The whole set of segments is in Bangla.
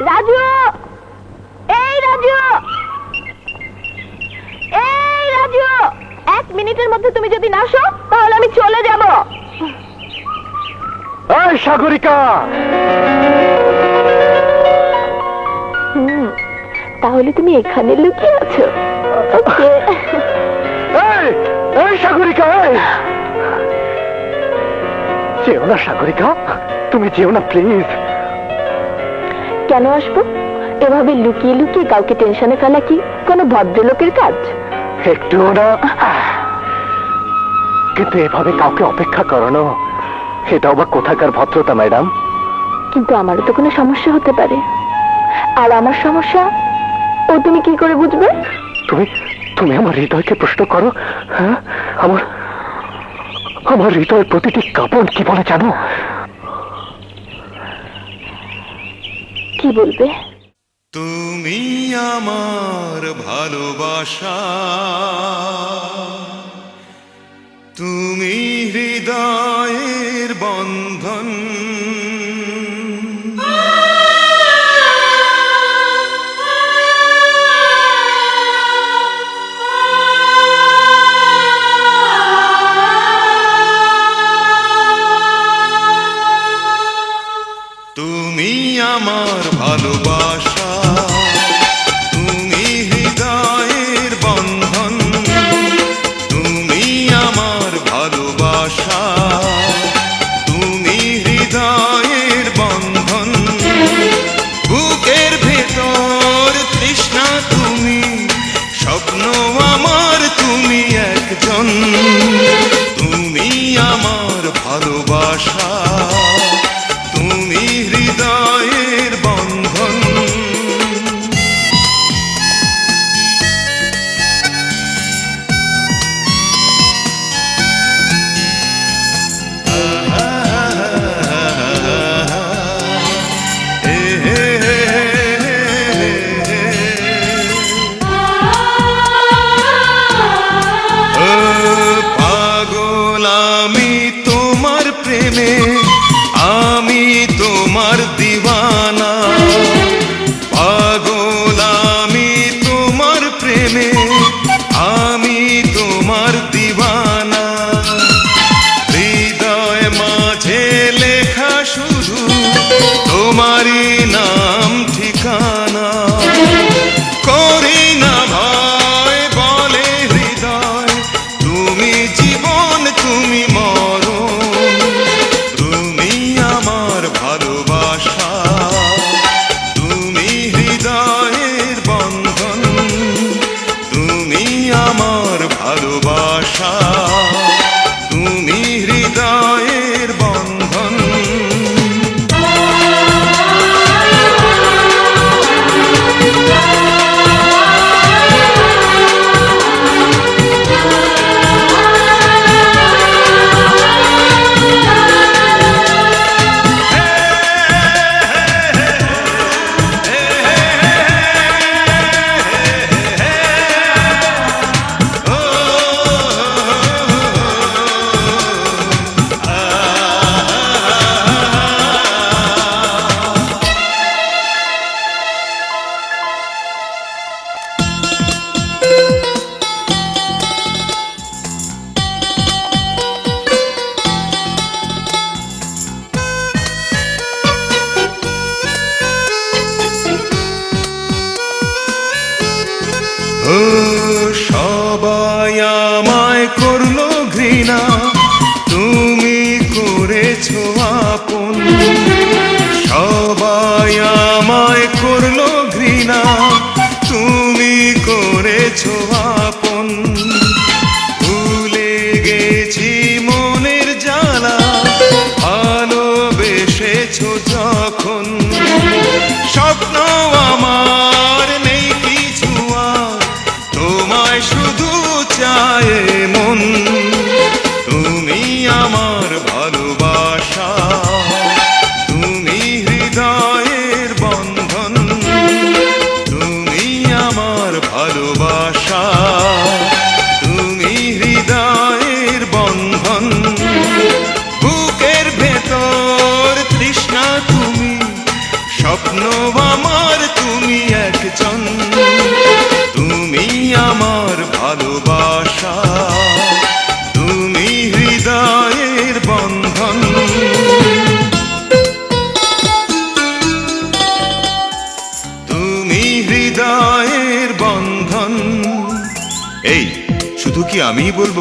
রাজু! এই রাজু! এই রাজু! এক মিনিটের মধ্যে তুমি যদি না আসো তাহলে আমি চলে যাব। এই সাগরিকা! তাহলে তুমি এখানে লুকিয়ে আছো। এই এই সাগরিকা এই! যেও না সাগরিকা তুমি যেও না প্লিজ। কেন আসব? এভাবে লুকিয়ে লুকিয়ে কাউকে টেনশনে ফেলা কি কোনো ভদ্রলোকের কাজ? একটুও না। কিন্তু এভাবে কাউকে অপেক্ষা করানো এটাও বা কোথাকার ভদ্রতা ম্যাডাম? কিন্তু আমারও তো কোনো সমস্যা হতে পারে। আর আমার সমস্যা ও তুমি কি করে বুঝবে? তুমি তুমি আমার হৃদয়কে প্রশ্ন করো হ্যাঁ? আমার আমার হৃদয়ের প্রতিটি কাঁপন কি বলে জানো? কি বলবে? তুমি আমার ভালোবাসা তুমি হৃদয়ের বন্ধন। তোমারই নাম, ঠিকানা। করি না ভয়, বলে হৃদয়, তুমি জীবন, তুমি মরণ। তুমি আমার ভালোবাসা, তুমি হৃদয়ের বন্ধন, তুমি আমার ভালোবাসা। করেছো ধন। এই শুধু কি আমিই বলব?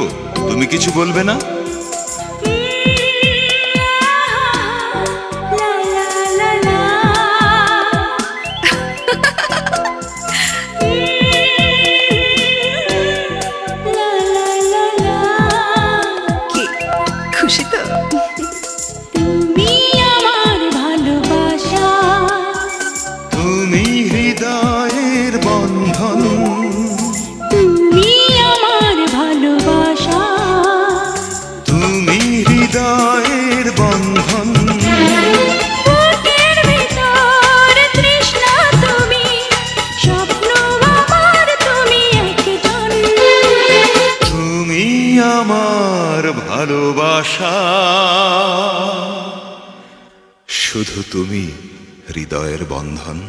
তুমি কিছু বলবে না? তুমি একজন। তুমি আমার ভালোবাসা। শুধু তুমি হৃদয়ের বন্ধন।